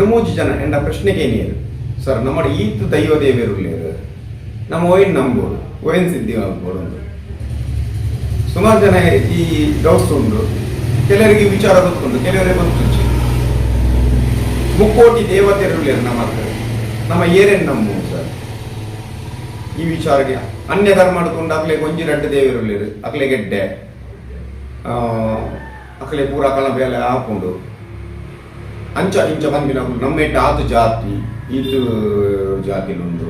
ಎರಡು ಮೂರು ಜನ ಎಂಡ ಪ್ರಶ್ನೆಗೆ ಏನಿಯರು ಸರ್ ನಮ್ಮ ಈತ್ ದೈವ ದೇವಿರುಳ್ಳೇರು ನಮ್ಮ ಓಯಿನ್ ನಂಬೋದು ಓಯಿನ್ ಸಿದ್ಧಿ ಆಗ್ಬೋದು ಸುಮಾರ್ ಜನ ಈ ಡೌಟ್ಸ್ ಉಂಟು. ಕೆಲವರಿಗೆ ವಿಚಾರ ಗೊತ್ತುಂಟು, ಕೆಲವರಿಗೆ ಗೊತ್ತು ಮುಕ್ಕೋಟಿ ದೇವತೆರುಳ್ಳೇರು ನಮ್ಮ ಹತ್ರ ನಮ್ಮ ಏರೇನು ನಮ್ಮ ಸರ್ ಈ ವಿಚಾರಕ್ಕೆ ಅನ್ಯ ಧರ್ಮ ಮಾಡ್ಕೊಂಡು ಅಕ್ಲೆ ಒಂಜಿ ರಡ್ಡ ದೇವರುಳ್ಳೇರು ಅಕ್ಲೆ ಗೆಡ್ಡೆ ಅಕ್ಲೆ ಪೂರ ಕಳ ಬೇಲೆ ಹಾಕೊಂಡು ಅಂಚ ಇಂಚ ಬಂದಿನ ನಮ್ಮ ಆತು ಜಾತಿ, ಇದು ನೊಂದು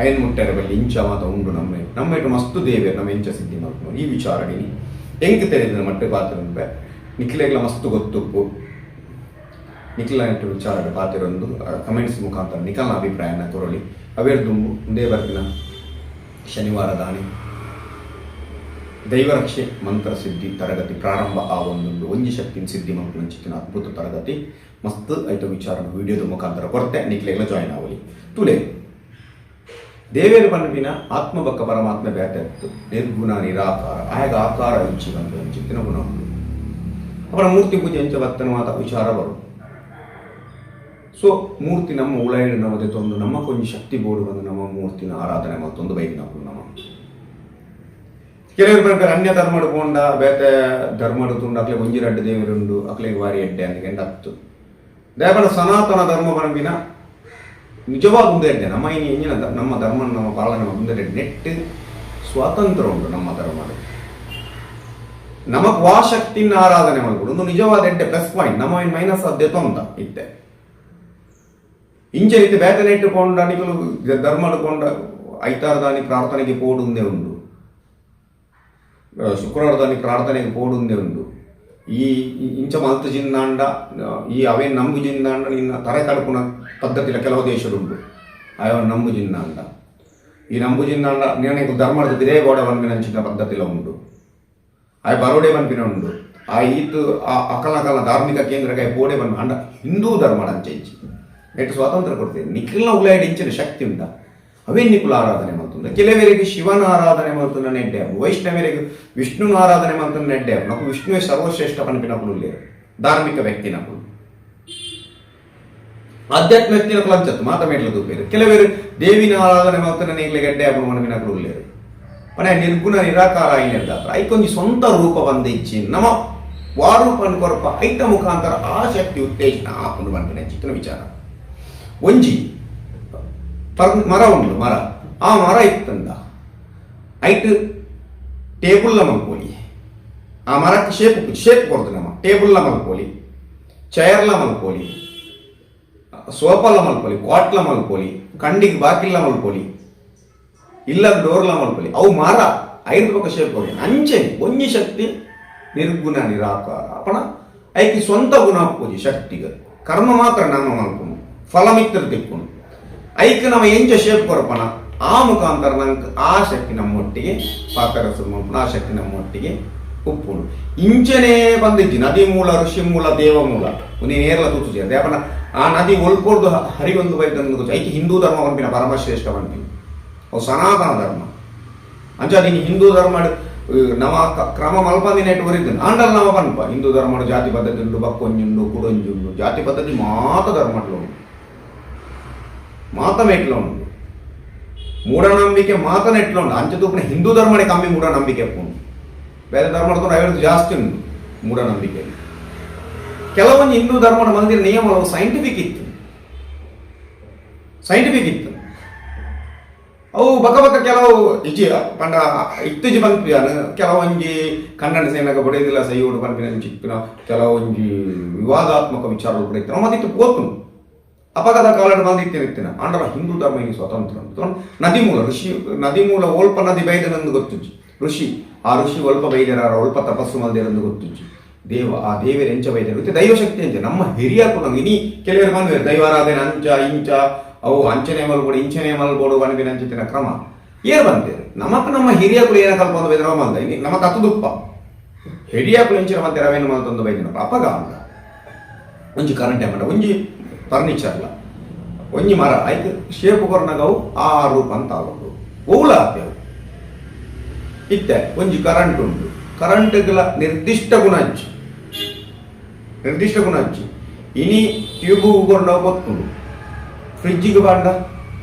ಅಯನ್ ಮುಟ್ಟೆರೆ ಬಲ್ಲಿ ಇಂಚ ಮಾತ ಉಂಡು ನಮ್ಮ ನಮ್ಮೆಟ್ಟು ಮಸ್ತು ದೇವೆ ನಮ್ಮ ಇಂಚ ಸಿದ್ಧಿ ಮಾಡ್ಕೊಂಡು. ಈ ವಿಚಾರಡಿನಿ ಹೆಂಗೆ ತೆರೆದ ಮಟ್ಟ ಪಾತ್ರ ನಿಖಿಲೆಗ್ಲ ಮಸ್ತು ಗೊತ್ತುಪ್ಪು ನಿಖಿಲ ಇಟ್ಟು ವಿಚಾರ ಪಾತಿರೊಂದು ಕಮೆಂಟ್ಸ್ ಮುಖಾಂತರ ನಿಖಲ ಅಭಿಪ್ರಾಯನ ಕೊರಳಿ ಅವೇರ್ದುಂಬು ಒಂದೇ ಬರ್ತಿನ ಶನಿವಾರ ದಾನಿ ದೈವರಕ್ಷೆ ಮಂತ್ರ ಸಿದ್ಧಿ, ತರಗತಿ ಪ್ರಾರಂಭ ಆ ಒಂದೊಂದು. ಒಂಜಿ ಶಕ್ತಿನ ಸಿದ್ಧಿ ಮಂತ್ರ ಅದ್ಭುತ ತರಗತಿ. ಮಸ್ತ್ ಐತ ವಿಚಾರ ವಿಡಿಯೋದ ಮುಖಾಂತರ ಕೊರತೆ ನಿಕ್ಲೆಲ್ಲ ಜಾಯ್ನ್ ಆಗಲಿ. ತುಲೆ ದೇವೇರು ಪನ್ಪಿನ ಆತ್ಮಬಕ್ಕ ಪರಮಾತ್ಮ ಬೇಟೆ ಇತ್ತು. ನಿರ್ಗುಣ, ನಿರಾಕಾರ, ಆಯಾಗ ಆಕಾರ ಇಂಚಿ ಬಂದು ಚಿತ್ತಿನ ಗುಣ ಅವರ ಮೂರ್ತಿ ಪೂಜೆ ಎಂಚ ಮಾತ ವಿಚಾರ ಬರು. ಸೊ ಮೂರ್ತಿ ನಮ್ಮ ಉಳಾಯಿಡು ನಮ್ಮದೇ ತೊಂದು, ನಮ್ಮ ಕೊಂಚ ಶಕ್ತಿ ಬೋರ್ಡ್ ಬಂದು ನಮ್ಮ ಮೂರ್ತಿನ ಆರಾಧನೆ ಮತ್ತೊಂದು ಬೈಕ್ ನಾವು ನಮ್ಮ. ಕೆಲವರು ಪ್ರಕಾರ ಅನ್ಯ ಧರ್ಮಡು ಪೋಂಡ ಬೇತೆ ಧರ್ಮಡು ತುಂಡು ಅಕ್ಲೆ ಒಂಜಿ ದೇವರುಂಡು ಅಕ್ಲೆ ವಾರಿ ಎಡ್ಡೆ ಅಂತ ಹತ್ತು ದೇವರ ಸನಾತನ ಧರ್ಮ ಬರಂಬಿನ ನಿಜವಾದ ಮುಂದೆ ನಮ್ಮ ಇನ್ನು ಎಂಜಿನ ನಮ್ಮ ಧರ್ಮ ನಮ್ಮ ಪಾಲನೆ ಮುಂದೆ ನೆಟ್ ಸ್ವಾತಂತ್ರ್ಯ ಉಂಟು ನಮ್ಮ ಧರ್ಮದ ನಮಗ್ ವಾ ಶಕ್ತಿನ ಆರಾಧನೆ ಮಾಡ್ಬಿಡು ಒಂದು ನಿಜವಾದ ಎಡ್ಡೆ ಪ್ಲಸ್ ಪಾಯಿಂಟ್ ನಮ್ಮ ಇನ್ ಮೈನಸ್ ಅದ್ದೆತ ಅಂತ ಇತ್ತೆ ಇಂಚೆ ರೀತಿ ಬೇತನೆ ಇಟ್ಟುಕೊಂಡ ನಿಗಲು ಧರ್ಮ ಐತಾರ ದಾನಿ ಪ್ರಾರ್ಥನೆಗೆ ಪೋಡುಂದೇ ಉಂಡು ಆ, ಶುಕ್ರವಾರ ದಾನಿ ಪ್ರಾರ್ಥನೆಗೆ ಪೋಡುಂದೇ ಉಂಡು ಈ ಇಂಚ ಮಲ್ತು ಜಿಂದಾಂಡ ಈ ಅವೇ ನಂಬು ಜಿಂದಾಂಡ ನಿನ್ನ ತರೆ ತಡುಪುನ ಪದ್ಧತಿಲ ಕೆಲವು ದೇಶರುಂಡು ಅವ ನಂಬು ಜಿಂದಾಂಡ ಈ ನಂಬು ಜಿಂದಾಂಡ నేను ಧರ್ಮದ ದಿರೇ ಗೋಡ ವನ್ಪಿನಂಚಿನ ಪದ್ಧತಿಲ ಉಂಡು ಆಯ್ ಬರೋಡೆ ವನ್ಪಿನ ಉಂಡು ಆ ಈತ್ ಆ ಅಕಲ ಅಕಲ ಧಾರ್ಮಿಕ ಕೇಂದ್ರಕ್ಕೆ ಬೋಡೆ ಬಂದು ಅಂಡ ಹಿಂದೂ ಧರ್ಮಡ ಅಂಚೆ ನೆಟ್ಟು ಸ್ವಾತಂತ್ರ್ಯ ಕೊಡ್ತೇವೆ ನಿಖಿಲ್ನ ಉಳ್ಳಾಡಿ ಇಂಚಿನ ಶಕ್ತಿ ಉಂಟ. ಅವೇ ನಿಖುಲ ಆರಾಧನೆ ಮಾಡ್ತಂದ ಕೆಲವರಿಗೆ ಶಿವನ ಆರಾಧನೆ ಮಾಡ್ತಂದ ನೆಡ್ಡೆ ವೈಷ್ಣವರಿಗೆ ವಿಷ್ಣುನ ಆರಾಧನೆ ಮಾಡ್ತಂದ ನೆಡ್ಡೆ ನಾವು ವಿಷ್ಣುವೇ ಸರ್ವಶ್ರೇಷ್ಠ ಪನ್ಪಿನ ಕುಳುಲ್ಲೇ ಧಾರ್ಮಿಕ ವ್ಯಕ್ತಿನ ಕುಳು ಆಧ್ಯಾತ್ಮ ವ್ಯಕ್ತಿನ ಕುಲಂಚತ್ತು ಮಾತ ಮೇಟ್ಲದು ಬೇರೆ ಕೆಲವರು ದೇವಿನ ಆರಾಧನೆ ಮಾಡ್ತಾನೆ ನೀಗ್ಲೆ ಗಡ್ಡೆ ಅಪ್ಪನ ಮನವಿನ ಕುಳುಲ್ಲೇರು ಮನೆ ನಿರ್ಗುಣ ನಿರಾಕಾರ ಇಲ್ಲ ಐಕೊಂಜಿ ಸ್ವಂತ ರೂಪ ಬಂದ ಇಚ್ಚಿ ನಮ ವಾರೂಪನ್ ಕೊರಪ ಐತ ಮುಖಾಂತರ ಆ ಶಕ್ತಿ ಉತ್ತೇಜನ ಆಪುಂಡು ಬಂದನೆ ಚಿತ್ರ ವಿಚಾರ. ಒಂಜಿ ಪರ್ ಮರ ಉಂಡು ಮರ ಆ ಮರ ಇತ್ತಂದ ಐಟ್ ಟೇಬುಲ್ನ ಮಲ್ಕೋಲಿ ಆ ಮರಕ್ಕೆ ಶೇಪ್ ಶೇಪ್ ಕೊಡ್ತು ನಮ್ಮ ಟೇಬುಲ್ನ ಮಲ್ಕೋಲಿ ಚೇರ್ಲ ಮಲ್ಕೋಲಿ ಸೋಫಾಲ ಮಲ್ಕೋಲಿ ಕ್ವಾಟ್ಲ ಮಲ್ಕೋಲಿ ಕಂಡಿಗೆ ಬಾಕಿಲ್ಲ ಮಲ್ಕೋಲಿ ಇಲ್ಲ ಡೋರ್ಲ ಮಲ್ಪಲಿ ಅವು ಮರ ಐದು ಪಕ್ಕ ಶೇಪ್ ಹೋಗಿ ಅಂಚೆ ಒಂಜಿ ಶಕ್ತಿ ನಿರ್ಗುಣ ನಿರಾಕಾರ ಅಪಣ ಐಕಿ ಸ್ವಂತ ಗುಣ ಪೂಜೆ ಶಕ್ತಿಗ ಕರ್ಮ ಮಾತ್ರ ನಾಮ ಮಲ್ಪುನು ಫಲ ಮಿತ್ರ ತಿಕ್ಕುನು ಐಕ್ ನಮ್ಮ ಎಂಚ ಶೇಪ್ ಕೊರಪಣ ಆ ಮುಖಾಂತರ ನಂಗೆ ಆ ಶಕ್ತಿ ನಮ್ಮೊಟ್ಟಿಗೆ ಪಾಕರಸು ಮಲ್ಪುನ ಆ ಶಕ್ತಿ ನಮ್ಮೊಟ್ಟಿಗೆ ಉಪ್ಪುನು ಇಂಚನೆ ಬಂದಿಜ್ಜಿ ನದಿ ಮೂಲ, ಋಷಿ ಮೂಲ, ದೇವ ಮೂಲ. ನೀ ನೇರ್ಲ ತೂಚು ದೇವನ ಆ ನದಿ ಒಲ್ಪೊಡ್ದು ಹರಿಗೊಂದು ಬೈದಂದು ಐಕಿ ಹಿಂದೂ ಧರ್ಮ ಪಂಪಿನ ಪರಮಶ್ರೇಷ್ಠ ಪಂಪಿನ ಅವು ಸನಾತನ ಧರ್ಮ. ಅಂಚ, ನೀನು ಹಿಂದೂ ಧರ್ಮ ನವ ಕ- ಕ್ರಮ ಮಲ್ಪಂದಿನ ಇಟ್ಟು ಬರಿದ್ದು ಆಂಡಲ್ ನವ ಪನ್ಪ ಹಿಂದೂ ಧರ್ಮ ಜಾತಿ ಪದ್ಧತಿ ಉಂಡು ಬಕ್ಕೊಂಜುಂಡು, ಕುಡೊಂಜುಂಡು. ಜಾತಿ ಪದ್ಧತಿ ಮಾತ ಧರ್ಮట్లో ಮಾತ ಮೇಟ್ಲ ಉಂಡು ಮೂಢನಂಬಿಕೆ ಮಾತನ ಎಟ್ಲ ಉಂಡು ಅಂಚೆ ತೂಪನ ಹಿಂದೂ ಧರ್ಮಡೆ ಕಮ್ಮಿ ಮೂಢನಂಬಿಕೆ ಉಂಡು ಬೇರೆ ಧರ್ಮದ ಐವತ್ತು ಜಾಸ್ತಿ ಉಂಟು ಮೂಢನಂಬಿಕೆ. ಕೆಲವೊಂದು ಹಿಂದೂ ಧರ್ಮದ ಮಂದಿರ ನಿಯಮಗಳು ಸೈಂಟಿಫಿಕ್ ಇತ್ತು. ಸೈಂಟಿಫಿಕ್ ಇತ್ತು. ಅವು ಬಕ ಬಕ ಕೆಲವು ಇಜಿ ಪಂಡ ಇತ್ತೀಚೆ ಬಂದ್ಪಿಯಾನ ಕೆಲವೊಂಜಿ ಕನ್ನಡ ಸೇನಾಗ ಬಡಿದಿಲ್ಲ ಸೈಯೋಡು ಪಂಪಿನ ಚಿಕ್ಕಿನ ಕೆಲವೊಂಜಿ ವಿವಾದಾತ್ಮಕ ವಿಚಾರಗಳು ಕೂಡ ಇತ್ತು ಅಪಘಾತ ಕಾಲದ ಬಂದಿತ್ತೇನೆ ವ್ಯಕ್ತಿನ ಅಂದ್ರೆ ಹಿಂದೂ ಧರ್ಮ ಸ್ವತಂತ್ರ ನದಿ ಮೂಲ, ಋಷಿ, ನದಿ ಮೂಲ ಓಲ್ಪ ನದಿ ಬೈದನೆಂದು ಗೊತ್ತುಜ್ಜಿ ಋಷಿ, ಆ ಋಷಿ ಒಲ್ಪ ಬೈದರಾರ ಒಲ್ಪ ತಪಸ್ಸು ಮಲ್ದಿರಂದು ಗೊತ್ತು ದೇವ, ಆ ದೇವರ ಎಂಚ ಬೈದರು. ಮತ್ತೆ ದೈವ ಶಕ್ತಿ ಅಂಚೆ ನಮ್ಮ ಹಿರಿಯ ಕೂಡ ಇನಿ ಕೆಲವರು ಬಂದ್ವಿ ದೈವಾರಾಧನೆ, ಅಂಚ, ಇಂಚ, ಅವು ಅಂಚನೆ ಮಲ್ಬೋಡು ಇಂಚನೆ ಮಲ್ಬೋಡು ಬಣ್ಣಿನ ಅಂಚಿನ ಕ್ರಮ. ಏನ್ ಬಂತೇವೆ ನಮಕ್ ನಮ್ಮ ಹಿರಿಯ ಕುಲ ಏನ ಕಲ್ಪ ಒಂದು ಬೈದ್ರ ಮಲ್ದ ಇನಿ ಕತ್ತುದುಪ್ಪ ಹಿರಿಯ ಕುಲ ಇಂಚಿನ ಮತ್ತೆ ರವೇನು ಮಲ್ತೊಂದು ಬೈದಿನ ಅಪಗ ಒಂಜಿ ಕರೆಂಟ್ ಏಮಂಡ ಒಂಜಿ ಫರ್ನಿಚರ್ಲ ಒಂಜಿ ಮರ ಐದು ಶೇಪ್ ಕೊರ್ನಗವು ಆ ರೂಪ ಅಂತ ಆಗೋದು ಓಲ ಆಪ್ಯವು ಇತ್ತೆ ಒಂಜಿ ಕರೆಂಟ್ ಉಂಟು ಕರೆಂಟ್ಗಳ ನಿರ್ದಿಷ್ಟ ಗುಣ ಹಂಚಿ ನಿರ್ದಿಷ್ಟ ಗುಣ ಹಂಚಿ ಇನಿ ಟ್ಯೂಬ್ ಕೊಂಡ ಗೊತ್ತುಂಡು ಫ್ರಿಡ್ಜಿಗೆ ಬಂಡ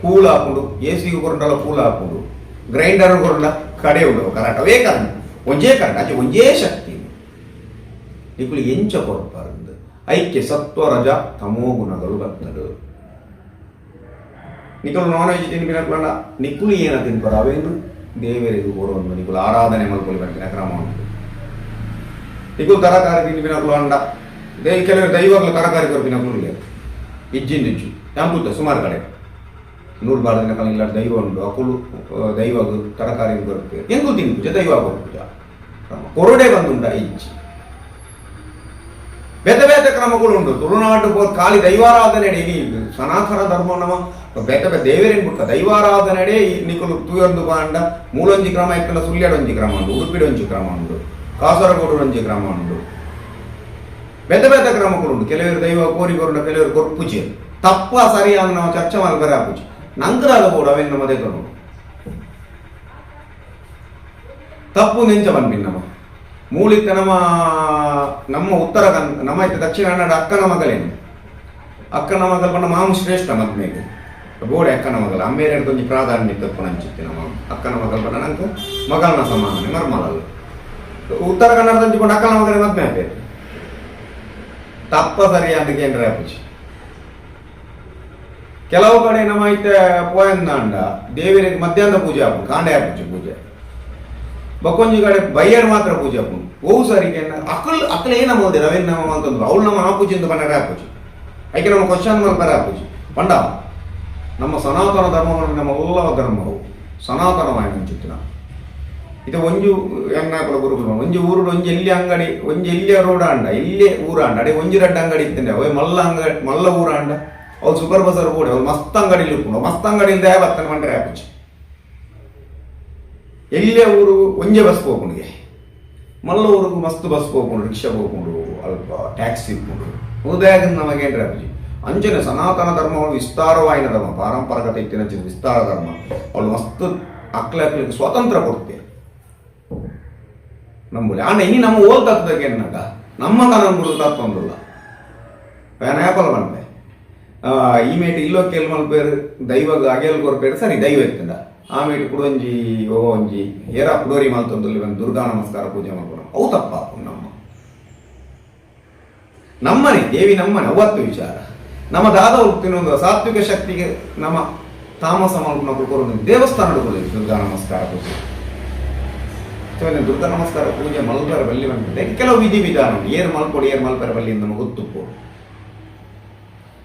ಕೂಲ್ ಹಾಕೊಂಡು ಎ ಸಿಗೆ ಕೊಂಡಲ್ಲ ಕೂಲ್ ಹಾಕೊಂಡು ಗ್ರೈಂಡರ್ ಕೊಂಡ ಕಡೆ ಉಂಡು ಕರೆಕ್ಟ್ ಅವೇ ಕರೆಂಟ್ ಒಂಜೇ ಕರೆಂಟ್ ಆಚೆ ಒಂಜೇ ಶಕ್ತಿ ಇವುಗಳು ಎಂಚ ಕೊಡ್ಬಾರ್ದು ಐಕ್ಯ ಸತ್ವ ರಜ ತಮೋ ಗುಣಗಳು ಬರ್ತಡು ನಿಕಲು ನಾನ್ ವೆಜ್ ತಿನ್ಬಿನಕ್ಲಂಡ ನಿಕ್ಕುಲು ಏನ ತಿನ್ಬಾರ ಅವೇನು ದೇವರಿಗೆ ಕೊಡುವಂದು ನಿಕುಲು ಆರಾಧನೆ ಮಲ್ಕೊಲಿ ಬರ್ತಿನ ಕ್ರಮ ಉಂಟು ನಿಕುಲು ತರಕಾರಿ ತಿನ್ಬಿನಕ್ಲು ಅಂಡ ದೈ ಕೆಲವರು ದೈವಗಳು ತರಕಾರಿ ಕೊರ್ಪಿನಕ್ಲು ಇಲ್ಲ ಇಜ್ಜಿಂದಿಜ್ಜು ಯಾಂಪುತ್ತ ಸುಮಾರು ಕಡೆ ನೂರು ಬಾಳದಿನ ಕಾಲ ಇಲ್ಲ ದೈವ ಉಂಟು ಅಕುಲು ದೈವಗಳು ತರಕಾರಿ ಕೊರಪೆ ಎಂಗೂ ತಿನ್ಪುಜ ದೈವ ಕೊರಪುಜ ಕೊರಡೆ ಬಂದುಂಡ ಇಜ್ಜಿ ಬೇತೆ ಬೇತೆ ಕ್ರಮಗಳುಂಟು ತುಳುನಾಡು ಪೋರ್ ಖಾಲಿ ದೈವಾರಾಧನೆಡೆ ಇನಿ ಸನಾತನ ಧರ್ಮ ನಮ ಬೇತೆ ಬೇತೆ ದೇವರೇನ್ ಬಿಟ್ಟ ದೈವಾರಾಧನೆಡೆ ಈ ನಿಕುಲು ತೂಯೊಂದು ಬಾಂಡ ಮೂಲೊಂಜಿ ಕ್ರಮ ಇಕ್ಕಲ ಸುಳ್ಯಡೊಂಜಿ ಕ್ರಮ ಉಂಡು ಉಡುಪಿಡೊಂಜಿ ಕ್ರಮ ಉಂಡು ಕಾಸರಗೋಡೊಂಜಿ ಕ್ರಮ ಉಂಡು ಬೇತೆ ಬೇತೆ ಕ್ರಮಗಳುಂಡು ಕೆಲವರು ದೈವ ಕೋರಿಕೊರುಂಡ ಕೆಲವರು ಕೊರ್ಪುಜಿ ತಪ್ಪ ಸರಿಯಾದ ನಾವು ಚರ್ಚೆ ಮಲ್ಬರ ಆಪುಜಿ ನಂಗರಾದ ಕೂಡ ಅವೇನು ನಮ್ಮದೇ ತೊಗೊಂಡು ತಪ್ಪು ನೆಂಚ ಬಂದ್ಬಿನ್ ನಮ್ಮ ಮೂಲಿತ ನಮ್ಮ ನಮ್ಮ ಉತ್ತರ ಕನ್ನಡ ನಮ್ಮ ದಕ್ಷಿಣ ಕನ್ನಡ ಅಕ್ಕನ ಮಗಳೇನು ಅಕ್ಕನ ಮಗಲ್ ಬಣ್ಣ ಮಾವು ಶ್ರೇಷ್ಠ ಮದ್ಮೇಲೆ ಗೋಡೆ ಅಕ್ಕನ ಮಗಳು ಅಮ್ಮೇರೆ ಕೊಂಚ ಪ್ರಾಧಾನ್ಯ ತಪ್ಪು ನಂಚಿತ್ತೆ ನಮ್ಮ ಅಕ್ಕನ ಮಗಲ್ ಬಣ್ಣ ನಂಗೆ ಮಗಳನ ಸಮಾನ, ಮರ್ಮಲಲ್ಲ. ಉತ್ತರ ಕನ್ನಡದಲ್ಲಿ ಕೊಂಡು ಅಕ್ಕನ ಮಗನ ಮದ್ಮೆ ಆಗ್ಬೇಕು. ತಪ್ಪ ಸರಿ ಅಂತ ಕೇಂದ್ರ ಆಪುಜಿ. ಕೆಲವು ಕಡೆ ನಮ್ಮ ಐತೆ ಪೋಯಂದಾಂಡ ದೇವಿರಿಗೆ ಮಧ್ಯಾಹ್ನ ಪೂಜೆ ಆಪು ಕಾಂಡೆ ಆಪುಜಿ ಪೂಜೆ. ಬಕ್ಕೊಂಜಿ ಕಡೆ ಬಯ್ಯರ್ ಮಾತ್ರ ಪೂಜೆ ಆಪು ಓವು ಈಗ ಅಕ್ಕಲ್ ಅಕ್ಕಲ ಏನ ಮೋದಿ ರವೀನ್ ನಮ್ಮ ಅಂತಂದ್ರು. ಅವಳು ನಮ್ಮ ಆ ಪೂಜೆ ಅಂತ ಬಂದರೆ ಆಪುಜಿ ಐಕೆ ನಮ್ಮ ಕ್ವಶನ್ ಬರ ಪಂಡ, ನಮ್ಮ ಸನಾತನ ಧರ್ಮ ನಮ್ಮ ಎಲ್ಲ ಧರ್ಮವು ಸನಾತನವಾಗಿ ಚಿತ್ರ ಇದು ಒಂಜು ಎಂಗಾಕಲ ಗುರು ಒಂಜಿ ಊರು, ಒಂಜಿ ಎಲ್ಲಿ ಅಂಗಡಿ, ಒಂಜಿ ಎಲ್ಲಿ ರೋಡ್ ಅಂಡ ಇಲ್ಲಿ ಊರ ಅಂಡ ಅಡೆ ಒಂಜಿ ರೆಡ್ ಅಂಗಡಿ ಇತ್ತಂಡೆ ಅವೆ ಮಲ್ಲ ಅಂಗಡಿ ಮಲ್ಲ ಊರ ಅಂಡ ಅವ್ರು ಸೂಪರ್ ಬಜಾರ್ ಕೂಡ ಅವ್ರು ಮಸ್ತ್ ಅಂಗಡಿ ಇಲ್ಕೊಂಡು ಮಸ್ತ್ ಅಂಗಡಿ ಇಲ್ದೆ ಬರ್ತಾನೆ ಮಂಡ್ರೆ ಆಪುಜಿ ಎಲ್ಲೇ ಊರು ಒಂಜೆ ಬಸ್ ಹೋಗ್ಕೊಂಡಿಗೆ ಮಲ್ಲ ಊರಿಗೂ ಮಸ್ತ್ ಬಸ್ ಹೋಗ್ಕೊಂಡು ರಿಕ್ಷಾ ಹೋಗ್ಕೊಂಡು, ಅಲ್ಪ ಟ್ಯಾಕ್ಸಿ ಇಟ್ಕೊಂಡು. ಉದಯಾಗ ನಮಗೆ ಏನ್ರಿ ಅಪ್ಪಾಜಿ ಅಂಚನೆ ಸನಾತನ ಧರ್ಮಗಳು ವಿಸ್ತಾರವಾಯಿನ ಧರ್ಮ ಪಾರಂಪರಿಕತೆ ಇತ್ತಿನ ವಿಸ್ತಾರ ಧರ್ಮ. ಅವಳು ಮಸ್ತ್ ಅಕ್ಲೆ ಅಕ್ಲಿಗೆ ಸ್ವಾತಂತ್ರ್ಯ ಕೊಡ್ತೀಯ ನಮ್ಮಲ್ಲಿ ಆಂಡ ಇನ್ನು ನಮ್ಮ ತತ್ವಕ್ಕೆ ಏನಕ್ಕ ನಮ್ಮ ತನ ಬಿಡು ತತ್ವಂದಿಲ್ಲ ಆ್ಯಪಲ್ ಬಂದೆ ಈ ಮೇಟ್ ಇಲ್ಲೋ ಕೆಲ್ ಮಲ್ಪೇರು ದೈವಗ ಅಗೆಲ್ ಕೊರ್ಪೇರು ಸರಿ ದೈವ ಇರ್ತದ ಆ ಮೇಟ್ ಕುಡೊಂಜಿ ಓ ಒಂಜಿ ಏರ ಕುಡೋರಿ ಮಲ್ತೊಂದಲ್ಲಿ ಒಂದು ದುರ್ಗಾ ನಮಸ್ಕಾರ ಪೂಜೆ ಮಾಡ್ಬೋದು ಅವು ನಮ್ಮ ನಮ್ಮನೆ, ದೇವಿ ನಮ್ಮನೆ, ಅವತ್ತು ವಿಚಾರ. ನಮ್ಮ ದಾದ ಒಂದು ಸಾತ್ವಿಕ ಶಕ್ತಿಗೆ ನಮ್ಮ ತಾಮಸ ಮಲ್ಪನ ದೇವಸ್ಥಾನ ದೇವಸ್ಥಾನದ ದುರ್ಗಾ ನಮಸ್ಕಾರ ಪೂಜೆ. ದುರ್ಗಾ ನಮಸ್ಕಾರ ಪೂಜೆ ಮಲ್ಪರ ಬಲ್ಲಿ ಬಂದಿದೆ ಕೆಲವು ವಿಧಿ ವಿಧಾನ ಏನು ಏರ್ ಮಲ್ಕೊಡಿ ಏರ್ ಮಲ್ಪರ ಬಲ್ಲಿ ಅಂತ ನಮಗೆ ಗೊತ್ತು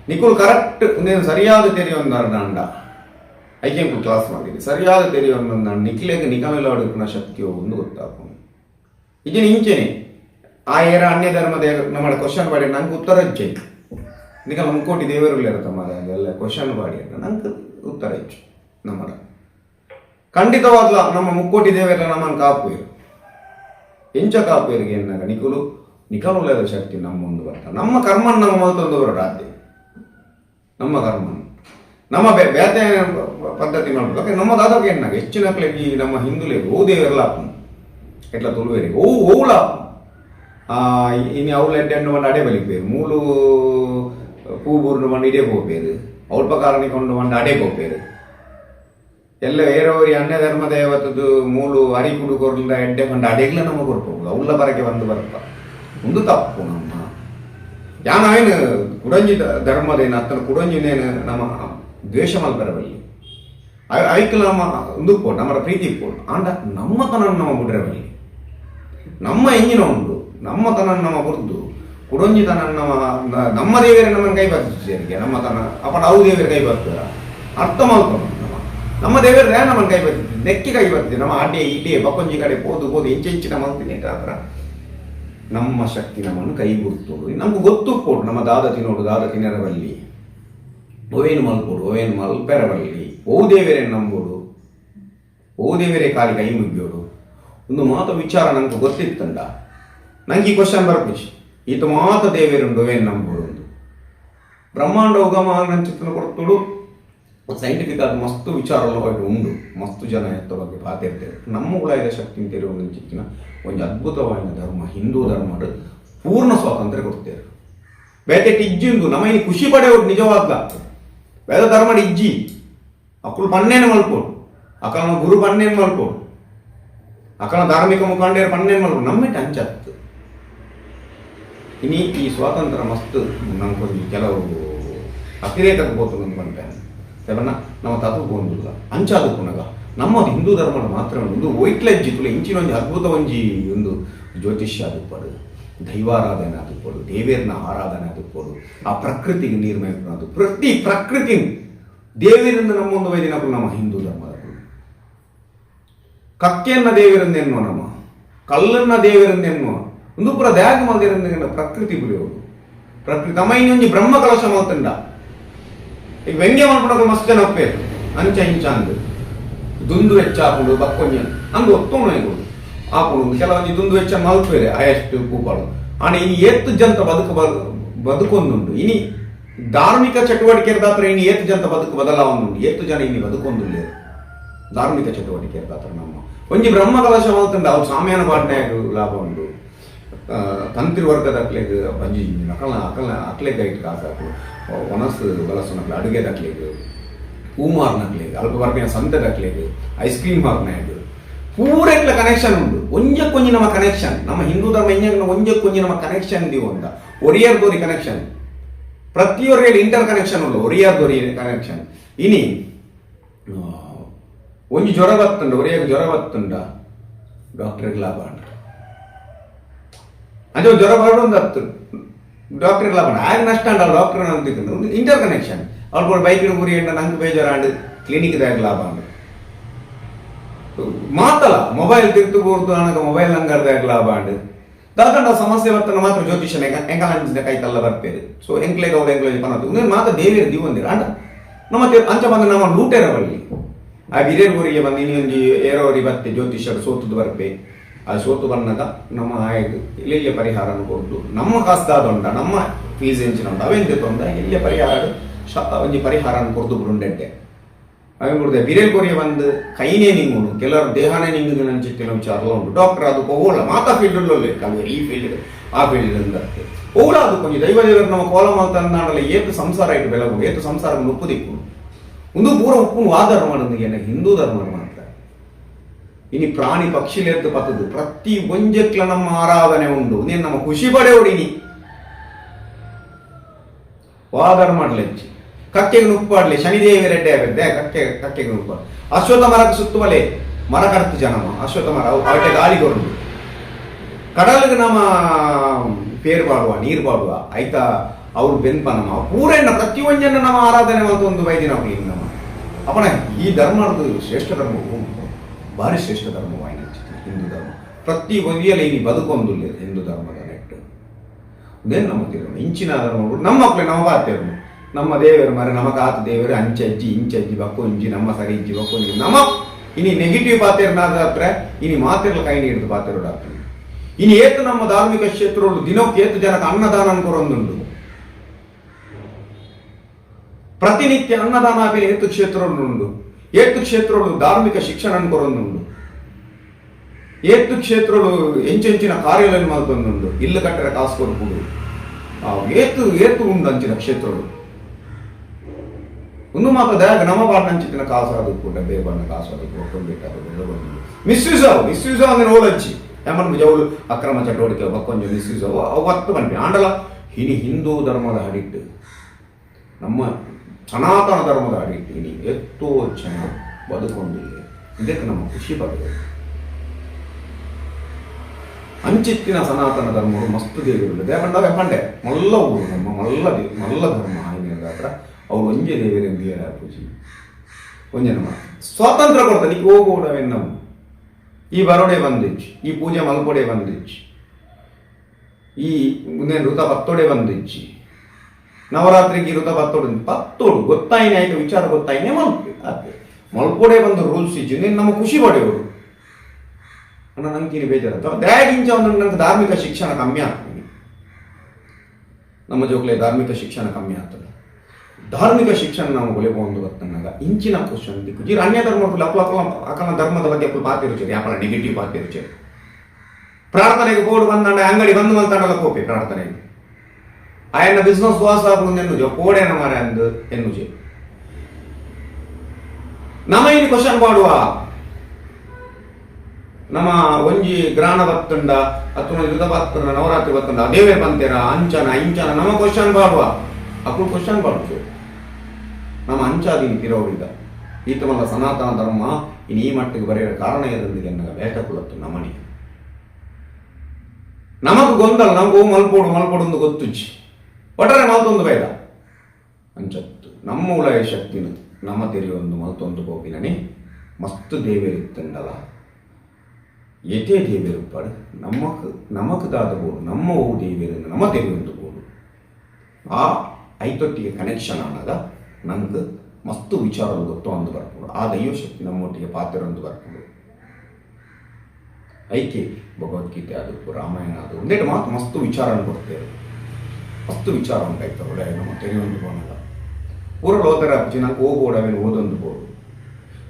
ನಿಕುಲ್ ಕರೆಕ್ಟ್ ನೀನು ಸರಿಯಾದ ತೆರೆಯೊಂದು ಅಂಡ. ಐಕೆಂಕು ಕ್ಲಾಸ್ ಮಾಡಿದೆ. ಸರಿಯಾದ ತೆರಿವನ್ನು ನಾನು ನಿಖಿಲೆಗೆ ನಿಗಮೆಲಾಡುಕಿನ ಶಕ್ತಿಯೋ ಒಂದು ಗೊತ್ತಾಗ್ಬೋದು ಇದನ್ನು ಇಂಚೆನೆ ಆ ಏರ ಅನ್ಯ ಧರ್ಮದ ನಮ್ಮ ಕ್ವಶನ್ ಮಾಡಿ ನಂಗೆ ಉತ್ತರ ಹೆಚ್ಚು. ನಿಗ ಮುಕ್ಕೋಟಿ ದೇವರುಗಳು ಇರುತ್ತಮ್ಮ ಎಲ್ಲ ಕ್ವಶನ್ ಮಾಡಿ ಅಂತ ನಂಗೆ ಉತ್ತರ ಹೆಚ್ಚು ನಮ್ಮ ಖಂಡಿತವಾಗ್ಲ ನಮ್ಮ ಮುಕ್ಕೋಟಿ ದೇವರ ನಮ್ಮನ್ನು ಕಾಪುಯರು ಎಂಚ ಕಾಪುಯರಿಗೆ ಏನಾಗ ನಿಖಲು ನಿಕಲುಲ್ಲದ ಶಕ್ತಿ ನಮ್ಮ ಮುಂದೆ ಬರ್ತಾರೆ ನಮ್ಮ ಕರ್ಮನ್ ನಮ್ಮ ಮೊದಲೊಂದು ರಾಜ್ಯ ನಮ್ಮ ಕರ್ಮ ನಮ್ಮ ಬೇ ಬೇತೆ ಪದ್ಧತಿ ಮಾಡ್ಬೇಕು. ನಮ್ಮ ದಾದಕ್ಕೆ ಏನಾಗ ಹೆಚ್ಚಿನ ಈ ನಮ್ಮ ಹಿಂದುಲೆ ಓ ದೇವರಲ್ಲ ಎಟ್ಲ ತುಳುವೇರಿ ಓ ಓಲ ಇನಿ ಅವಳ ಎಡ್ಡೆ ಹಣ್ಣು ಮಂಡ ಅಡೆ ಬಲಿಪೇರು ಮೂಲು ಪೂಬೂರ್ನು ಮಂಡ ಇಡೇ ಹೋಗ್ಬೇರು ಅವ್ರ ಪ್ರಕಾರ ಕೊಂಡು ಮಂಡ ಅಡೆ ಹೋಗ್ಬೇರು ಎಲ್ಲ ಏರೋರಿ ಅನ್ಯ ಧರ್ಮ ದೇವತದ್ದು ಮೂಲು ಅರಿ ಕುಡು ಕೊರ್ಲ ಎಡ್ಡೆ ಮಂಡ ಅಡೆಗ್ಲ ನಮ್ಮ ಕೊಡ್ಬೋದು ಅವಳ ಬರಕ್ಕೆ ಬಂದು ಬರಪ್ಪ ಒಂದು ತಪ್ಪು ನಮ್ಮ. ಯಾನೇನು ಕುಡಂಜಿ ಧರ್ಮದೇನು, ಅತ್ತನ ಕುಡಂಜಿನೇನು ನಮ್ಮ ದ್ವೇಷ ಮಲ್ಪರಬಲ್ಲಿ ಐಕ್ಲ ನಮ್ಮ ಒಂದು ಪೋಟ್ ನಮ್ಮ ಪ್ರೀತಿ ಪೋಣ ಆಂಡ ನಮ್ಮ ತನ ನಮ್ಮ ಬಿಡ್ರಬಲ್ಲಿ ನಮ್ಮ ಎಂಜಿನ ಉಂಟು ನಮ್ಮ ತನ ನಮ್ಮ ಬುರ್ದು ಕುಡಂಜಿ ತನ ನಮ್ಮ ನಮ್ಮ ಕೈ ಬರ್ತಿದ್ದೆ ನಮ್ಮ ತನ ಅಪ್ಪನ ಅವು ದೇವರ ಕೈ ಬರ್ತಾರ ಅರ್ಥ ಮಾಡ್ಕೊಂಡು ನಮ್ಮ. ನಮ್ಮ ದೇವರೇ ನಮ್ಮನ್ನು ಕೈ ಬರ್ತಿದ್ದೆ ನೆಕ್ಕಿ ಕೈ ಬರ್ತಿದ್ದೆ ನಮ್ಮ ಅಡ್ಡೆ ಇಡ್ಡೆ ಬಕ್ಕೊಂಜಿ ಕಡೆ ಹೋದು ಹೋದು ಇಂಚೆ ಇಂಚಿನ ಮಾಡ್ತೀನಿ ಆತರ ನಮ್ಮ ಶಕ್ತಿ ನಮ್ಮನ್ನು ಕೈ ಗುರ್ತೋಡು ನಮ್ಗೆ ಗೊತ್ತು ಕೊಡು ನಮ್ಮ ದಾದ ತಿನ್ನೋಡು ದಾದ ತಿನ್ನರಬಲ್ಲಿ ಓವೇನು ಮಲ್ಪುಡು ಓವೇನು ಮಲ್ಪೆರಬಲ್ಲಿ ಓ ದೇವರೇ ನಂಬೋಡು. ದೇವರೇ ಕಾಲಿ ಕೈ ಮುಗಿಯೋಡು. ಒಂದು ಮಾತು ವಿಚಾರ ನಂಗೆ ಗೊತ್ತಿತ್ತಂಡ ನಂಗೆ ಈ ಕ್ವಶನ್ ಬರ್ಪುಚಿ ಈತ ಮಾತ ದೇವೇರುಂಡು ಓವೇನು ನಂಬೋಡು ಒಂದು ಬ್ರಹ್ಮಾಂಡ ಉಗಮ ಚಿತ್ರನ ಕೊಡ್ತೋಡು. ಸೈಂಟಿಫಿಕ್ ಆದ ಮಸ್ತ್ ವಿಚಾರಗಳು ಬಗ್ಗೆ ಉಂಡು. ಮಸ್ತ್ ಜನ ಎತ್ತ ಬಗ್ಗೆ ಪಾತಿರ್ತೇವೆ ನಮ್ಮ ಉಳಾಯದ ಶಕ್ತಿ ತೆರೆಯುವ ಚಿಕ್ಕಿನ ಒಂದು ಅದ್ಭುತವಾದ ಧರ್ಮ, ಹಿಂದೂ ಧರ್ಮದ ಪೂರ್ಣ ಸ್ವಾತಂತ್ರ್ಯ ಕೊಡ್ತೇವೆ. ಬೇತೆ ಟಿಜ್ಜಿಂದು ಇನ್ನು ಖುಷಿ ಪಡೆಯೋದು ನಿಜವಾದ ವೇದ ಧರ್ಮದ ಇಜ್ಜಿ. ಅಕ್ಕಳು ಪನ್ನೇನು ಮಲ್ಕೋಡು ಅಕ್ಕನ ಗುರು ಪನ್ನೇನು ಮಲ್ಕೋಡು ಅಕ್ಕನ ಧಾರ್ಮಿಕ ಮುಖಂಡರು ಪನ್ನೇನು ಮಲ್ಕೋಡು ನಮ್ಮಿಟ್ಟು ಅಂಚತ್ತು ಇನಿ ಈ ಸ್ವಾತಂತ್ರ್ಯ ಮಸ್ತ್ ನಮ್ಗೊಂದು ಕೆಲವು ಅತಿರೇಕಕ್ಕೆ ಬೋತು ಅಂದ್ಕೊಂಡೆ ಯಾವನ್ನ ನಮ್ಮ ತಾತು ಗೊಂದಿಲ್ಲ. ಅಂಚಾದು ಪುನಗ. ನಮ್ಮದು ಹಿಂದೂ ಧರ್ಮ ಮಾತ್ರ ಒಂದು ತುಳು ಇಂಚಿನ ಒಂದು ಅದ್ಭುತ ಒಂಜಿ ಒಂದು ಜ್ಯೋತಿಷ್ಯ ಆದುಪ್ಪಡು ದೈವಾರಾಧನೆ ಆಗಿರ್ಬೋದು ದೇವೇರ್ನ ಆರಾಧನೆ ಆಗಿರ್ಬೋದು ಆ ಪ್ರಕೃತಿಗೆ ನೀರು ಮೇಯ್ಕೊಂಡು ಪ್ರತಿ ಪ್ರಕೃತಿ ದೇವರಿಂದ ನಮ್ಮೊಂದು ವೈದಿನಗಳು ನಮ್ಮ ಹಿಂದೂ ಧರ್ಮದ ಕಕ್ಕೆಯನ್ನ ದೇವರಿಂದೆನ್ನುವ ನಮ್ಮ, ಕಲ್ಲನ್ನ ದೇವರಿಂದೆನ್ನುವ ಒಂದು ಪುರ ದ್ಯಾಗ ಮಲ್ದಿರಂದ ಪ್ರಕೃತಿ ಬುರಿಯೋದು ಪ್ರಕೃತಿ ತಮ್ಮ ಇನ್ನೊಂದು ಬ್ರಹ್ಮ ಕಲಶ ಮಾತಂಡ ಈಗ ವ್ಯಂಗ್ಯ ಮಾಡ್ಕೊಡೋಕೆ ಮಸ್ತ್ ಜನ ಅಂಚ ಇಂಚ ಅಂದು. ದುಂದು ಹೆಚ್ಚಾಕೊಂಡು ಬಕ್ಕೊಂಜ ಅಂದು ಒತ್ತೋಣ ಇಗೋದು ಹಾಕೊಂಡು ಕೆಲವೊಂದು ದುಂದು ವೆಚ್ಚ ಮಲ್ಪೇರೆ ಅಯಷ್ಟು ಕೂಪಾಡು ಆನೆ ಇನಿ ಏತ್ತು ಜಂತ ಬದುಕು ಬದುಕೊಂದುಂಡು ಇನಿ ಧಾರ್ಮಿಕ ಚಟುವಟಿಕೆ ಇರ್ದಾತ್ರ ಇನಿ ಏತ್ ಜಂತ ಬದುಕು ಬದಲಾವಣೆ ಏತ್ತು ಜನ ಇನಿ ಬದುಕೊಂದು ಧಾರ್ಮಿಕ ಚಟುವಟಿಕೆ ಇರ್ದಾತ್ರ ನಮ್ಮ. ಒಂಜಿ ಬ್ರಹ್ಮ ಕಲಶ ಮಾತಂಡ ಅವ್ರು ಸಾಮ್ಯಾನ ಪಾಟ್ನ್ಯಾಗ ಲಾಭ ಉಂಡು ತಂತ್ರಿ ವರ್ಗದ ಅಕ್ಲೆಗ್ ಬಂಜಿ ಅಕಲ ಅಕಲ ಅಕ್ಲೆಗ್ ಐಟ್ ಕಾಸಾಕು. ಒಣಸ್ ಬಲಸನಕ್ಲೆ ಅಡುಗೆ ದಕ್ಲೆಗ್ ಹೂಮಾರ್ನಕ್ಲೆಗ್ ಅಲ್ಪ ವರ್ಗ ಸಂತೆ ದಕ್ಲೆಗ್ ಐಸ್ ಕ್ರೀಮ್ ಮಾರ್ನಾಗ ಪೂರೆಕ್ಲ ಕನೆಕ್ಷನ್ ಉಂಡು ಒಂಜಕ್ಕೊಂಜಿ ನಮ್ಮ ಕನೆಕ್ಷನ್ ನಮ್ಮ ಹಿಂದೂ ಧರ್ಮ ಇಂಜನ ಒಂಜಕ್ಕೊಂಜಿ ನಮ್ಮ ಕನೆಕ್ಷನ್ ದಿವ ಅಂತ ಒರಿಯರ್ ದೋರಿ ಕನೆಕ್ಷನ್ ಪ್ರತಿಯೊರಿಯಲ್ಲಿ ಇಂಟರ್ ಕನೆಕ್ಷನ್ ಉಂಡು ಒರಿಯರ್ ದೋರಿ ಕನೆಕ್ಷನ್ ಇನಿ ಒಂಜಿ ಜ್ವರ ಬತ್ತುಂಡ. ಒರಿಯಾಗ ಜ್ವರ ಬತ್ತುಂಡ. ಡಾಕ್ಟರ್ ಲಾಭ ಅಂದ್ರೆ ಅದೇ ಜ್ವರ ಬರೋದು ಹತ್ತು. ಡಾಕ್ಟರ್ ಲಾಭ ಆಗ ನಷ್ಟ ಅಂಡ ಡಾಕ್ಟರ್ ಇಂಟರ್ ಕನೆಕ್ಷನ್ ಅವ್ರು ಬೈಕ್ ಗುರಿ ಎಂಡ, ನಂಗೆ ಬೇಜಾರು ಕ್ಲಿನಿಕ್ ದಾಗ ಲಾಭ ಅಂಡು ಮಾತಲ್ಲ ಮೊಬೈಲ್ ತಿರ್ತು ಕೂರ್ತು ನನಗೆ ಮೊಬೈಲ್ ನಂಗರ್ದಾಗ ಲಾಭ ಅಂಡು ದಾದಂಡ ಸಮಸ್ಯೆ ಬರ್ತನ ಮಾತ್ರ ಜ್ಯೋತಿಷನ ಕೈ ತಲ್ಲ ಬರ್ಪೇರು ಸೊ ಎಂಕ್ಲೆಗ ಅವ್ರು ಎಂಕ್ಲೇಜ್ ಪನತ್ತು ಇನ್ನೇನು ಮಾತ ದೇವಿರ ದಿವಂದಿರ ಅಂಡ ನಮ್ಮ ಅಂಚ ಬಂದು ನಮ್ಮ ಲೂಟೇರ ಬಲ್ಲಿ ಆ ಬಿರೇರ್ವರಿಗೆ ಬಂದು ಇನ್ನೊಂದು ಏರೋರಿ ಬರ್ತೆ ಜ್ಯೋತಿಷ್ಯರು ಸೋತುದು ಬರ್ಪೆ. ಆ ಸೋತು ಬಂದಾಗ ನಮ್ಮ ಇಲ್ಲಿಯ ಪರಿಹಾರ ಕೊಟ್ಟು ನಮ್ಮ ಕಾಸ್ತಾದೊಂಡ ನಮ್ಮ ಫೀಸ್ ಎಂಚಿನ ಉಂಟು. ಅವೆಂತ ತೊಂದ ಇಲ್ಲಿಯ ಪರಿಹಾರ ಒಂಜಿ ಪರಿಹಾರ ಕೊಡ್ದು ಬುರುಂಡೆಟ್ಟೆ ಅವೇನ್ ಕೊಡ್ದೆ ಬಿರೇಲ್ ಕೊರಿಯ ಬಂದು ಕೈನೇ ನಿಂಗುಡು ಕೆಲವರು ದೇಹನೇ ನಿಂಗುದು ನಂಚಿ ಕೆಲವು ವಿಚಾರ ಉಂಟು ಡಾಕ್ಟರ್ ಅದು ಹೋಗಲ್ಲ ಮಾತಾ ಫೀಲ್ಡ್ ಕಲಿಯ ಈ ಫೀಲ್ಡ್ ಆ ಫೀಲ್ಡ್ ಅಂದತ್ತೆ ಹೋಗಲ್ಲ ಅದು ಕೊಂಚ ದೈವ ದೇವರು ನಮ್ಮ ಕೋಲ ಮಾತನಾಡಲ್ಲ ಏತು ಸಂಸಾರ ಇಟ್ಟು ಬೆಳಗು ಏತು ಸಂಸಾರ ಉಪ್ಪು ದಿಕ್ಕು ಒಂದು ಪೂರ ಉಪ್ಪು ಆ ಧರ್ಮ ನನಗೆ ಹಿಂದೂ ಧರ್ಮ ಮಾತ್ರ ಇನಿ ಪ್ರಾಣಿ ಪಕ್ಷಿಲೆದ್ದು ಪತ್ತದು ಪ್ರತಿ ಒಂಜಕ್ಲ ನಮ್ಮ ಆರಾಧನೆ ಉಂಡು ನೀನು ನಮ್ಮ ಖುಷಿ ಪಡೆಯೋಡಿನಿ ವಾದರ ಮಾಡ್ಲೆಚ್ಚಿ ಕಕ್ಕೆಗೆ ನುಪ್ಪಾಡ್ಲಿ ಶನಿದೇವಿ ರೆಡ್ಡಿ ಆಗಿರುತ್ತೆ. ಕಕ್ಕೆ ಕಟ್ಟೆಗೆ ನುಪ್ಪ ಅಶ್ವತ್ಥ ಮರಕ್ಕೆ ಸುತ್ತುವಲೆ ಮರ ಕಡ್ತು ಜನಮ ಅಶ್ವತ್ಥ ಮರ. ಅವು ಅವಟೆ ಗಾಳಿ ಕೊರಡು ಕಡಲಿಗೆ ನಮ್ಮ, ಪೇರ್ ಬಾಡುವ ನೀರು ಬಾಡುವ ಆಯ್ತಾ? ಅವ್ರು ಬೆನ್ಪ ನಮ್ಮ ಪೂರೈನ ಪ್ರತಿಯೊಂದನ್ನ ನಮ್ಮ ಆರಾಧನೆ ಮಾಡುವ ಒಂದು ವೈದ್ಯ ನಾವು ಈಗ ನಮ್ಮ. ಅಪ್ಪಣ ಈ ಧರ್ಮದ್ದು ಶ್ರೇಷ್ಠ ಧರ್ಮ. ಭಾರಿ ಶ್ರೇಷ್ಠ ಧರ್ಮವಾಯಿನ ಹಿಂದೂ ಧರ್ಮ. ಪ್ರತಿ ಒಂದಿಯಲ್ಲಿ ಇಲ್ಲಿ ಬದುಕೊಂದು ಹಿಂದೂ ಧರ್ಮದ ನೆಟ್ಟು. ಇದೇನು ನಮ್ಮ ತಿರುವು ಇಂಚಿನ ಧರ್ಮ ನಮ್ಮ ಮಕ್ಕಳು ನಮ್ಮ ಬಾತ್ಯರು ನಮ್ಮ ದೇವರು ಮರ ನಮಗಾತ ದೇವರು, ಅಂಚಜ್ಜಿ, ಇಂಚಜ್ಜಿ ಬಕ್ಕು ಇಂಜಿ ನಮ್ಮ ಸರಿ ಇಂಜಿ ಬಕ್ಕು ಇಂಜಿ ನಮ್ಮ ಇನಿ ನೆಗೆಟಿವ್ ಪಾತ್ರ ಇನಿ ಮಾತ್ರ ಕೈ ನೀಡಿದ ಪಾತ್ರ ಇನಿ ಏತು ನಮ್ಮ ಧಾರ್ಮಿಕ ಕ್ಷೇತ್ರಗಳು ದಿನಕ್ಕೆ ಏತು ಜನಕ್ಕೆ ಅನ್ನದಾನ ಅನ್ಕೊರೊಂದುಂಡು ಪ್ರತಿನಿತ್ಯ ಅನ್ನದಾನ ಆಗಲಿ ಏತು ಕ್ಷೇತ್ರಗಳು ಏತು ಕ್ಷೇತ್ರಗಳು ಧಾರ್ಮಿಕ ಶಿಕ್ಷಣ ಅನ್ಕೊರೊಂದುಂಡು ಏತು ಕ್ಷೇತ್ರಗಳು ಹೆಂಚೆಂಚಿನ ಕಾರ್ಯಗಳನ್ನು ಮಾಡ್ಕೊಂಡು ಇಲ್ಲು ಕಟ್ಟರೆ ಕಾಸು ಕೊಡ್ಬೋದು ಏತು ಏತು ಉಂಡು ಅಂಚಿನ ಕ್ಷೇತ್ರಗಳು ಒಂದು ಮಾತ್ರ ನಮ್ಮ ಅಂಚಿನ ಕಾಸು ಅದು ಕೂಡ ಬೇಬಣ್ಣ ಕಾಸು ಅದು ಕೊಟ್ಕೊಂಡ್ಬಿಟ್ಟು ಮಿಸ್ಯೂಸ್ ಅವು ಮಿಸ್ಯೂಸ್ ಅಂದ್ರೆ ಓಲಚ್ಚಿ ಏಮನ್ ಜವಳು ಅಕ್ರಮ ಚಟುವಟಿಕೆ ಬಕ್ಕೊಂಜ ಮಿಸ್ಯೂಸ್. ಅವು ಅವತ್ತು ಬಂದ್ವಿ ಆಂಡಲ ಇನಿ ಹಿಂದೂ ಧರ್ಮದ ಹಡಿಟ್ಟು ನಮ್ಮ ಸನಾತನ ಧರ್ಮದ ಹಡಿಟ್ಟು ಇನಿ ಎತ್ತೋ ಜನ ಬದುಕೊಂಡಿಲ್ಲ ಇದಕ್ಕೆ ನಮ್ಮ ಖುಷಿ ಬರಬೇಕು ಅಂಚಿತ್ತಿನ ಸನಾತನ ಧರ್ಮಗಳು ಮಸ್ತ್ ದೇವಿರುണ്ട് ದೇವಂದಾಗ ಪಂಡೆ, ಮಲ್ಲ ಊರು ನಮ್ಮ ಮಲ್ಲ ಮಲ್ಲ ಧರ್ಮ ಹತ್ರ ಅವ್ರು ಒಂಜೆ ದೇವರ ದೇವರ ಪೂಜಿ ಒಂಜೆ ನಮ್ಮ ಸ್ವಾತಂತ್ರ್ಯ ಕೊಡ್ತಾ ನೀ ನಾವು ಈ ಬರೋಡೆ ಬಂದಿಚ್ಚು, ಈ ಪೂಜೆ ಮಲ್ಕೊಡೆ ಬಂದಿಚ್ಚು. ಈ ಮುಂದೆ ಋತ ಬತ್ತೋಡೆ ಬಂದಿಚ್ಚಿ. ನವರಾತ್ರಿಗೆ ಋತ ಬತ್ತೋಡೆ ಪತ್ತೋಡು, ಗೊತ್ತಾಯಿನೇ ಆಯ್ತು, ವಿಚಾರ ಗೊತ್ತಾಯಿನೇ, ಮಲ್ಪೆ ಮಲ್ಕೊಡೆ ಬಂದು ರೂಲ್ಸ್ ಇಚ್ಚು ನೀನು ನಮ್ಮ ಖುಷಿ ಪಡೆಯೋರು. ಅಣ್ಣ, ನಂಗೆ ಇಲ್ಲಿ ಬೇಜಾರ ಡ್ಯಾಗಿಂಚ ಒಂದು ನಂಗೆ ಧಾರ್ಮಿಕ ಶಿಕ್ಷಣ ಕಮ್ಮಿ ಆಗ್ತದೆ. ನಮ್ಮ ಜೋಕ್ಲೆ ಧಾರ್ಮಿಕ ಶಿಕ್ಷಣ ಕಮ್ಮಿ ಆಗ್ತದೆ. ಧಾರ್ಮಿಕ ಶಿಕ್ಷಣ ನಾವು ಒಲಿಬೋ ಅಂತಂದಾಗ ಇಂಚಿನ ಕ್ವಶನ್ ದಿಕ್ಕುಜಿ ಅನ್ಯ ಧರ್ಮ ಅಪ್ಪ ಅಕ್ಕನ ಧರ್ಮದ ಬಗ್ಗೆ ಅಪ್ಪು ಬಾತಿ ಇರುಚೆ ಯಾಪಲ ನೆಗೆಟಿವ್ ಬಾತಿ ಇರುಚೆ ಪ್ರಾರ್ಥನೆಗೆ ಬೋರ್ಡ್ ಬಂದಂಡ ಅಂಗಡಿ ಬಂದು ಬಂತಾಂಡಲ್ಲ ಕೋಪಿ ಪ್ರಾರ್ಥನೆ ಆಯನ ಬಿಸ್ನೆಸ್ ವಾಸ ಆಗ್ಬೋದು ಕೋಡೆ ಕೋಡೆನ ಅಂದ್ ಎನ್ನು ಎನ್ನುಜೆ. ನಮ ಏನು ಕ್ವಶನ್ ಮಾಡುವ. ನಮ್ಮ ಒಂಜಿ ಗ್ರಾಣ ಬತ್ತುಂಡ ಅಥವಾ ಯುದ್ಧ ನವರಾತ್ರಿ ಬತ್ತುಂಡ ಅದೇವೇ ಬಂತೀರ ಅಂಚನ, ಇಂಚನ, ನಮ್ಮ ಕ್ವಶನ್ ಮಾಡುವ. ಅಪ್ಪು ಕ್ವಶನ್ ಮಾಡುತ್ತೆ ನಮ್ಮ ಅಂಚಾದೀನಿ ಈತ ಮಲ್ಲ ಸನಾತನ ಧರ್ಮ ಇನ್ನು ಈ ಮಟ್ಟಿಗೆ ಬರೆಯೋ ಕಾರಣ ಏನಂದಿಗೆ ಎನ್ನಗ ಬೇಟಕುಲತ್ತು ನಮನಿ. ನಮಗ್ ಗೊಂದಲ, ನಮಗೂ ಮಲ್ಪೋಡು ಮಲ್ಪೋಡು ಒಂದು ಗೊತ್ತುಚ್ಚಿ ಒಟ್ಟಾರೆ ಮಲ್ತೊಂದು ಬೇಡ ಅಂಚತ್ತು, ನಮ್ಮ ಉಳಯ ಶಕ್ತಿನ ನಮ್ಮ ತೆರೆಯೊಂದು ಮಲ್ತೊಂದು ಹೋಗಿನನೆ ಮಸ್ತ್ ದೇವೇರಿತ್ತಂಡಲ ಎಟೇ ದೇವೇರುಪ್ಪಾಡು? ನಮಕ್ ನಮಕ್ ದಾದ ಬೋಡು ನಮ್ಮ ಓ ದೇವೇರಿಂದ ನಮ್ಮ ತೆರೆಯೊಂದು ಬೋಡು ಆ ಐತೊಟ್ಟಿಗೆ ಕನೆಕ್ಷನ್ ಆನಾಗ ನಮ್ಗೆ ಮಸ್ತ್ ವಿಚಾರಗಳು ಗೊತ್ತು ಅಂದು ಬರ್ಬೋದು. ಆ ದೈವ ಶಕ್ತಿ ನಮ್ಮೊಟ್ಟಿಗೆ ಅಂದು ಬರ್ಬೋದು. ಐಕೆ ಭಗವದ್ಗೀತೆ ಅದು, ರಾಮಾಯಣ ಅದು ಒಂದೇಟು ಮಾತು ಮಸ್ತ್ ವಿಚಾರ ಕೊಡ್ತೇವೆ. ಮಸ್ತ್ ವಿಚಾರ ಉಂಟಾಯ್ತು ಒಳ್ಳೆ ನಮ್ಮ ತೆರೆಯೊಂದು ಬೋನಲ್ಲ ಪೂರ ಲೋತರ ಅರ್ಜಿನ ನಂಗೆ ಹೋಗೋಡ ಅವೇನು ಓದೊಂದು ಬೋಡು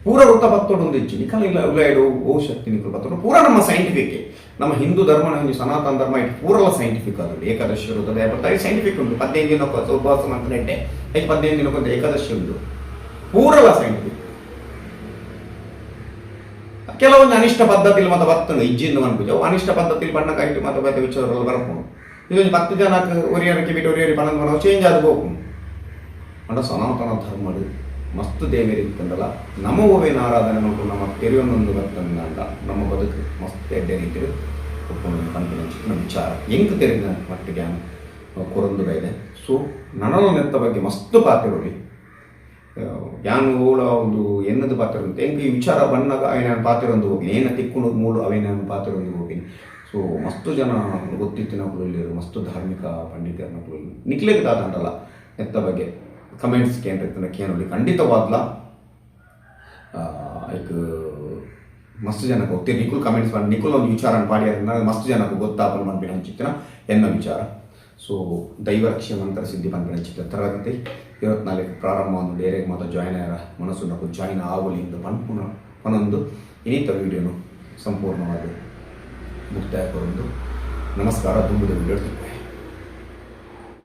ಪೂರ ವೃತ್ತ ಬತ್ತೊಡೊಂದು ಒಂದು ಹೆಚ್ಚು ನಿಖಲ ಇಲ್ಲ, ಉಲಾಯ್ಡು, ಓ ಶಕ್ತಿ ನಿಖಲ್ ಬತ್ತೋಡು ಪೂರ ನಮ್ಮ ಸೈಂಟಿಫಿಕ್ ನಮ್ಮ ಹಿಂದೂ ಧರ್ಮ ಒಂದು ಸನಾತನ ಧರ್ಮ ಇಟ್ಟು ಪೂರಲ್ಲ ಸೈಂಟಿಫಿಕ್ ಅದು ಏಕಾದಶಿ ಇರುತ್ತದೆ ಬರ್ತಾರೆ ಸೈಂಟಿಫಿಕ್ ಉಂಟು ಹದಿನೈದು ದಿನಕ್ಕೆ ಉಪವಾಸ ಅಂತ ನೆಟ್ಟೆ ಐದು ಹದಿನೈದು ದಿನಕ್ಕೊಂದು ಏಕಾದಶಿ ಉಂಟು ಪೂರಲ್ಲ ಸೈಂಟಿಫಿಕ್ ಕೆಲವೊಂದು ಅನಿಷ್ಟ ಪದ್ಧತಿಲಿ ಮತ್ತೆ ಬರ್ತದೆ ಇಜ್ಜಿಂದ ಅನ್ಪೂಜ ಅನಿಷ್ಟ ಪದ್ಧತಿಲಿ ಬಣ್ಣ ಕಾಯ್ತು ಮತ್ತೆ ಬೇರೆ ವಿಚಾರಗಳು ಬರ್ಕೊಂಡು ಇದೊಂದು ಪತ್ತು ಜನಕ್ಕೆ ಒರಿಯರಕ್ಕೆ ಬಿಟ್ಟು ಒರಿಯರಿ ಬಣ್ಣ ಬಣ್ಣ ಚೇಂಜ್ ಆದ ಹೋಗು ಅಂಡ ಸನಾತನ ಧರ್ಮಡು ಮಸ್ತ್ ದೇವೇರಿ ಇತ್ತಂದಲ್ಲ, ನಮ್ಮ ಓವೇನ ಆರಾಧನೆ ಮಾಡ್ಕೊಂಡು ನಮ್ಮ ತೆರೆಯೊಂದೊಂದು ಬರ್ತಂದ ನಮ್ಮ ಬದುಕು ಮಸ್ತ್ ಎಡ್ಡೆ ರೀತಿಯಲ್ಲಿ ನಮ್ಮ ಪಂಪಿನ ನಮ್ಮ ವಿಚಾರ. ಹೆಂಗ್ ತೆರೆದ ಮಟ್ಟಿಗೆ ಕೊರೊಂದು ಇದೆ. ಸೊ ನನ್ನ ನೆತ್ತ ಬಗ್ಗೆ ಮಸ್ತ್ ಪಾತ್ರಗಳು ಯಾನು ಓಳ ಒಂದು ಎನ್ನದು ಪಾತ್ರ ಅಂತ ಹೆಂಗೆ ಈ ವಿಚಾರ ಬಂದಾಗ ಅವೇನ ಪಾತ್ರ ಒಂದು ಹೋಗಿ ಏನ ತಿಕ್ಕೊಂಡು ಮೂಳು ಅವೇನ ಪಾತ್ರ ಒಂದು ಹೋಗಿ ಸೊ ಮಸ್ತು ಜನ ಗೊತ್ತಿತ್ತಿನ ಮಸ್ತು ಧಾರ್ಮಿಕ ಪಂಡಿತರ ಕುಲಲ್ಲಿ ನಿಕ್ಲಿಕ್ಕೆ ದಾದಂಡಲ್ಲ ಎತ್ತ ಬಗ್ಗೆ. ಕಮೆಂಟ್ಸ್ ಕೇಂದ್ರ ಕೇಳಿ ಖಂಡಿತವಾದ್ಲ ಲೈಕ್ ಮಸ್ತ್ ಜನಕ್ಕೆ ಗೊತ್ತಿ ನಿಖುಲ್ ಕಮೆಂಟ್ಸ್ ಮಾಡಿ, ನಿಖುಲ್ ಒಂದು ವಿಚಾರ ಪಾಡ್ಯಾರ ಮಸ್ತ್ ಜನಕ್ಕೆ ಗೊತ್ತಾಪನ ಮಾಡ್ಬಿಡ ಚಿತ್ರ ಎನ್ನ ವಿಚಾರ. ಸೊ ದೈವ ಮಂತ್ರ ಸಿದ್ಧಿ ಪಂಪಿನ ಚಿತ್ರ ತರಗತಿ ಇವತ್ನಾಲ್ಕು ಪ್ರಾರಂಭ ಒಂದು ಬೇರೆ ಮಾತ್ರ ಜಾಯ್ನ್ ಆಯ್ರ ಮನಸ್ಸು ನಾವು ಜಾಯ್ನ್ ಆಗಲಿ ಎಂದು ಪನ್ಪುನ ಪನೊಂದು ಇನ್ನಿತ ವಿಡಿಯೋನು ಸಂಪೂರ್ಣವಾಗಿ ಮುಕ್ತಾಯ ಕೊರೊಂದು ನಮಸ್ಕಾರ ತುಂಬುದ ವಿಡಿಯೋ